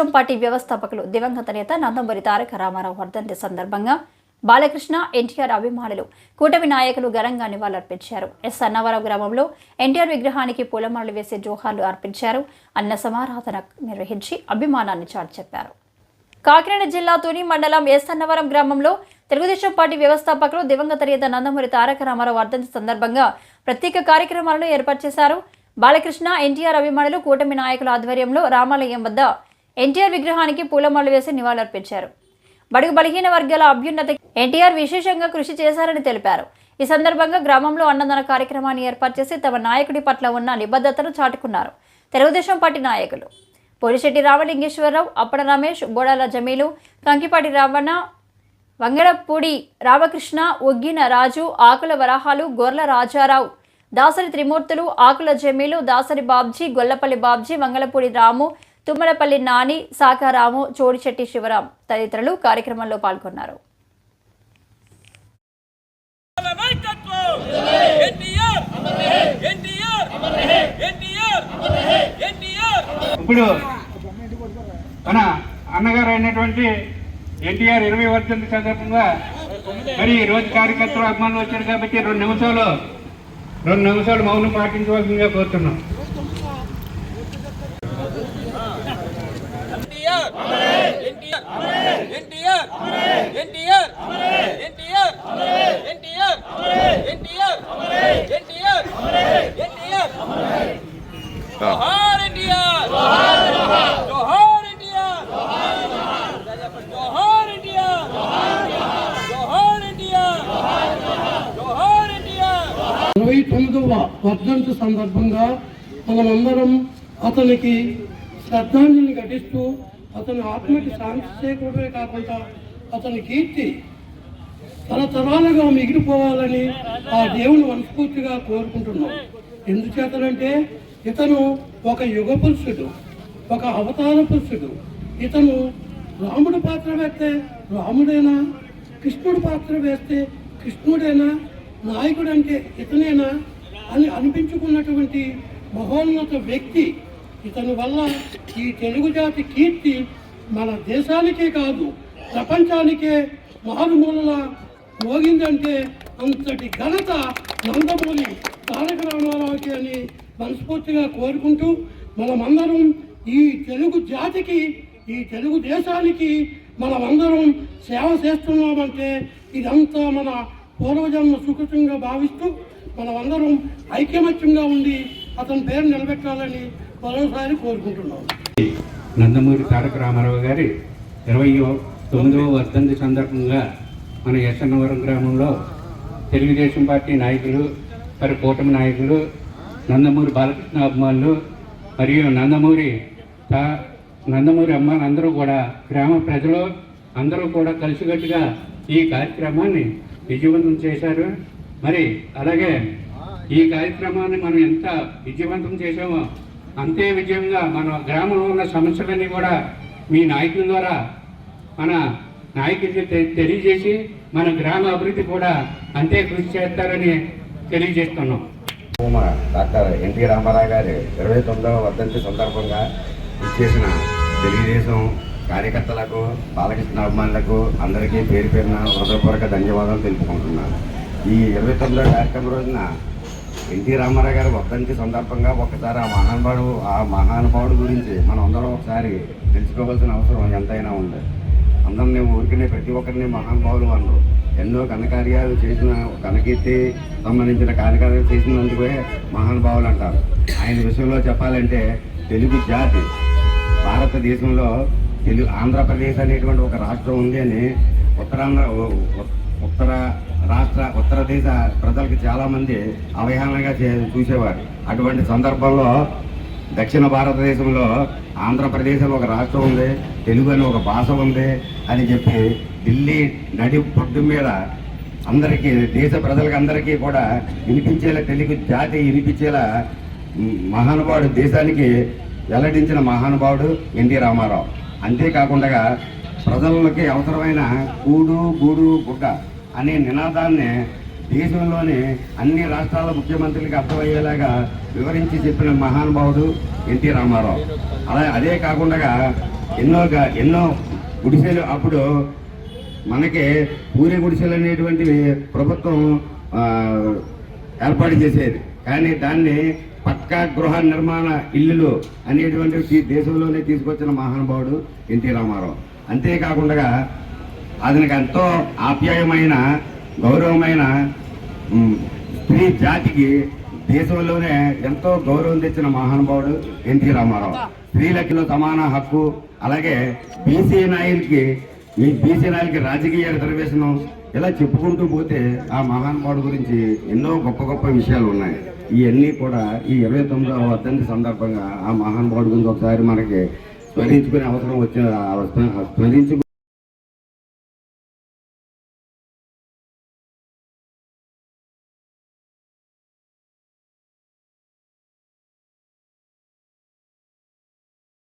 Telugu Desam party వ్యవస్థాపకులు దివంగత నేత నందమూరి తారక రామారావు వర్ధంతి సందర్భంగా బాలకృష్ణ ఎన్టీఆర్ అభిమానులు కూటమి నాయకులు ఘనంగా నివాళులర్పించారు. ఎస్ అన్నవరం గ్రామంలో ఎన్టీఆర్ విగ్రహానికి పూలమాలలు వేసి జోహార్లు అర్పించారు. అన్న సమారాధన నిర్వహించి అభిమానాన్ని చాటి చెప్పారు. కాకినాడ జిల్లా తుని మండలం ఎస్ అన్నవరం గ్రామంలో తెలుగుదేశం పార్టీ వ్యవస్థాపకులు దివంగత నేత నందమూరి తారక రామారావు వర్ధంతి సందర్భంగా ప్రత్యేక కార్యక్రమాలను ఏర్పాటు చేశారు. బాలకృష్ణ ఎన్టీఆర్ అభిమానులు కూటమి నాయకుల ఆధ్వర్యంలో రామాలయం వద్ద ఎన్టీఆర్ విగ్రహానికి పూలమాలలు వేసి నివాళులర్పించారు. బడుగు బలహీన వర్గాల అభ్యున్నత ఎన్టీఆర్ విశేషంగా కృషి చేశారని తెలిపారు. ఈ సందర్భంగా గ్రామంలో అన్నదాన కార్యక్రమాన్ని ఏర్పాటు చేసి తమ నాయకుడి పట్ల ఉన్న నిబద్ధతను చాటుకున్నారు. తెలుగుదేశం పార్టీ నాయకులు పోలిశెట్టి రామలింగేశ్వరరావు అప్పడ రమేష్ బోడాల జమీలు కంకిపాటి రావణ వంగడపూడి రామకృష్ణ ఒగ్గిన రాజు ఆకుల వరాహాలు గొర్ల రాజారావు దాసరి త్రిమూర్తులు ఆకుల జమీలు దాసరి బాబ్జీ గొల్లపల్లి బాబ్జీ వంగలపూడి రాము తుమ్మలపల్లి నాని సాకారాము చోడిచెట్టి శివరాం తదితరులు కార్యక్రమంలో పాల్గొన్నారు. ఇప్పుడు మన అన్నగారు అయినటువంటి ఎన్టీఆర్ ఇరవై వర్ధంతి సందర్భంగా మరి ఈ రోజు కార్యకర్తలు అభిమానులు వచ్చారు కాబట్టి రెండు నిమిషాలు రెండు నిమిషాలు మౌనం పాటించవలసిందిగా కోరుతున్నాం. ఎన్టీఆర్. ఎన్టీఆర్. ఎన్టీఆర్. ఎన్టీఆర్. ఎన్టీఆర్. ఎన్టీఆర్. ఎన్టీఆర్. ఎన్టీఆర్. జోహార్ ఎన్టీఆర్. జోహార్ ఎన్టీఆర్. జోహార్ ఎన్టీఆర్. జోహార్ ఎన్టీఆర్. జోహార్ ఎన్టీఆర్. ఇరవై తొమ్మిదవ వర్ధంతి సందర్భంగా మనమందరం అతనికి శ్రద్ధాంజలి ఘటిస్తూ అతని ఆత్మకి శాంతి చేకూడమే కాకుండా అతని కీర్తి తరతరాలుగా మిగిలిపోవాలని ఆ దేవుని మనస్ఫూర్తిగా కోరుకుంటున్నాం. ఎందుచేతనంటే ఇతను ఒక యుగ పురుషుడు ఒక అవతార పురుషుడు ఇతను రాముడు పాత్ర వేస్తే రాముడేనా? కృష్ణుడు పాత్ర వేస్తే కృష్ణుడేనా? నాయకుడు అంటే ఇతనేనా? అని అనిపించుకున్నటువంటి మహోన్నత వ్యక్తి ఇతని వల్ల ఈ తెలుగు జాతి కీర్తి మన దేశానికే కాదు ప్రపంచానికే మారుమూలలా మోగిందంటే అంతటి ఘనత నందమూరి తారక రామారావుకి అని మనస్ఫూర్తిగా కోరుకుంటూ మనమందరం ఈ తెలుగు జాతికి ఈ తెలుగు దేశానికి మనమందరం సేవ చేస్తున్నామంటే ఇదంతా మన పూర్వజన్మ సుకృతంగా భావిస్తూ మనమందరం ఐక్యమత్యంగా ఉండి అతని పేరు నిలబెట్టాలని మరోసారి కోరుకుంటున్నాం. నందమూరి తారక రామారావు గారి ఇరవై తొమ్మిదవ వర్ధంతి సందర్భంగా మన యశన్నవరం గ్రామంలో తెలుగుదేశం పార్టీ నాయకులు మరి కూటమి నాయకులు నందమూరి బాలకృష్ణ అభిమానులు మరియు నందమూరి తా నందమూరి అమ్మాయిలు అందరూ కూడా గ్రామ ప్రజలు అందరూ కూడా కలిసికట్టుగా ఈ కార్యక్రమాన్ని విజయవంతం చేశారు. మరి అలాగే ఈ కార్యక్రమాన్ని మనం ఎంత విజయవంతం చేసామో అంతే విజయంగా మన గ్రామంలో ఉన్న సమస్యలన్నీ కూడా మీ నాయకుల ద్వారా మన నాయకుడికి తెలియజేసి మన గ్రామ అభివృద్ధి కూడా అంతే కృషి చేస్తారని తెలియజేస్తున్నాం. డాక్టర్ ఎన్టీ రామారావు గారి ఇరవై తొమ్మిదవ వర్ధంతి సందర్భంగా ఇచ్చేసిన తెలుగుదేశం కార్యకర్తలకు బాలకృష్ణ అభిమానులకు అందరికీ పేరు పేరున హృదయపూర్వక ధన్యవాదాలు తెలుపుకుంటున్నాను. ఈ ఇరవై తొమ్మిదవ కార్యక్రమం రోజున ఎన్టీ రామారావు గారి వర్ధంతి సందర్భంగా ఒకసారి ఆ మహానుభావుడు ఆ మహానుభావుడు గురించి మనం అందరం ఒకసారి తెలుసుకోవాల్సిన అవసరం ఎంతైనా ఉంది. అందరినీ ఊరికనే ప్రతి ఒక్కరిని మహానుభావులు అన్నారు ఎన్నో ఘనకార్యాలు చేసిన ఘనకీర్తి సంబంధించిన కార్యక్రమాలు చేసినందుకే మహానుభావులు అంటారు. ఆయన విషయంలో చెప్పాలంటే తెలుగు జాతి భారతదేశంలో తెలుగు ఆంధ్రప్రదేశ్ అనేటువంటి ఒక రాష్ట్రం ఉంది అని ఉత్తరాంధ్ర ఉత్తర రాష్ట్ర ఉత్తర దేశ ప్రజలకు చాలామంది అవహేళనగా చే- చూసేవారు. అటువంటి సందర్భంలో దక్షిణ భారతదేశంలో ఆంధ్రప్రదేశ్ అని ఒక రాష్ట్రం ఉంది తెలుగు అని ఒక భాష ఉంది అని చెప్పి ఢిల్లీ నడి పొడ్డు మీద అందరికీ దేశ ప్రజలకు అందరికీ కూడా వినిపించేలా తెలుగు జాతి వినిపించేలా మహానుభావుడు దేశానికి వెల్లడించిన మహానుభావుడు ఎన్టీ రామారావు. అంతేకాకుండా ప్రజలకి అవసరమైన కూడు గూడు గుడ్డ అనే నినాదాన్ని దేశంలోని అన్ని రాష్ట్రాల ముఖ్యమంత్రులకి అర్థమయ్యేలాగా వివరించి చెప్పిన మహానుభావుడు ఎన్టీ రామారావు. అలా అదే కాకుండా ఎన్నో ఎన్నో గుడిసెలు అప్పుడు మనకి పూరి గుడిసెలు అనేటువంటివి ప్రభుత్వం ఏర్పాటు చేసేది. కానీ దాన్ని పక్కా గృహ నిర్మాణ ఇల్లులు అనేటువంటివి దేశంలోనే తీసుకొచ్చిన మహానుభావుడు ఎన్టీ రామారావు. అంతేకాకుండా అతనికి ఎంతో ఆప్యాయమైన గౌరవమైన స్త్రీ జాతికి దేశంలోనే ఎంతో గౌరవం తెచ్చిన మహానుభావుడు ఎన్టీ రామారావు. స్త్రీలకిలో సమాన హక్కు అలాగే బీసీ నాయకులకి ఈ బీసీ నాయకులకి రాజకీయ రిజర్వేషన్ ఇలా చెప్పుకుంటూ పోతే ఆ మహానుభావుడు గురించి ఎన్నో గొప్ప గొప్ప విషయాలు ఉన్నాయి. ఇవన్నీ కూడా ఈ ఇరవై తొమ్మిదవ వర్ధంతి సందర్భంగా ఆ మహానుభావుడు గురించి ఒకసారి మనకి స్మరించుకునే అవసరం వచ్చిన స్మరించుకు